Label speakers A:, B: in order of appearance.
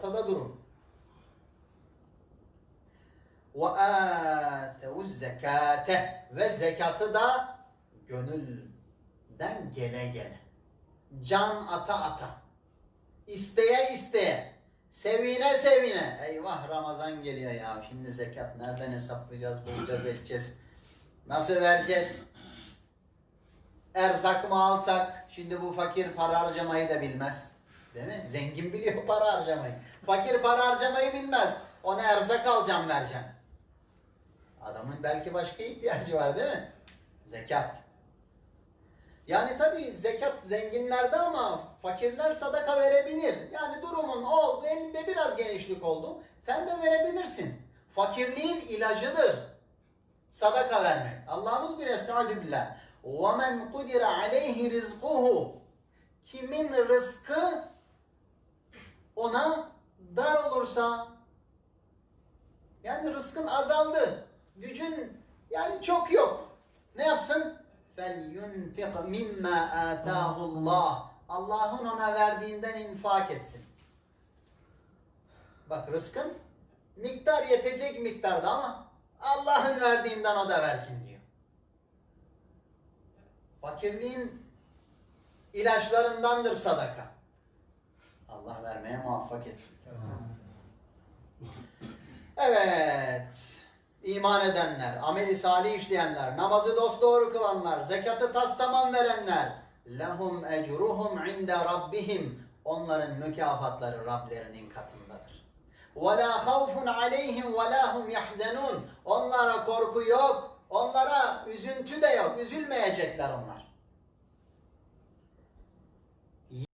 A: ortada durun. Ve atevuz zekate ve zekatı da gönülden gele gele. Can ata ata. İsteye isteye. Sevine sevine. Eyvah Ramazan geliyor ya. Şimdi zekat nereden hesaplayacağız, bulacağız, edeceğiz. Nasıl vereceğiz? Erzak mı alsak? Şimdi bu fakir para harcamayı da bilmez. Değil mi? Zengin biliyor para harcamayı. Fakir para harcamayı bilmez. Ona erzak alacağım vereceğim. Adamın belki başka ihtiyacı var değil mi? Zekat. Yani tabii zekat zenginlerde ama fakirler sadaka verebilir. Yani durumun oldu, elinde biraz genişlik oldu. Sen de verebilirsin. Fakirliğin ilacıdır. Sadaka vermek. Allah'ımız bir estağfirullah. billah. وَمَنْ قُدِرَ عَلَيْهِ رِزْقُهُ Kimin rızkı ona dar olursa yani rızkın azaldı. Gücün yani çok yok. Ne yapsın? فَلْيُنْفِقْ مِمَّا آتَاهُ اللّٰهِ Allah'ın ona verdiğinden infak etsin. Bak rızkın miktar yetecek miktarda ama Allah'ın verdiğinden o da versin diyor. Fakirliğin ilaçlarındandır sadaka. Allah vermeye muvaffak etsin. Evet. İman edenler, ameli salih işleyenler, namazı dosdoğru kılanlar, zekatı tas tamam verenler. Lehum ecruhum inde rabbihim. Onların mükafatları Rablerinin katındadır. Ve la havfun aleyhim ve la hum yahzenun. Onlara korku yok. Onlara üzüntü de yok. Üzülmeyecekler onlar.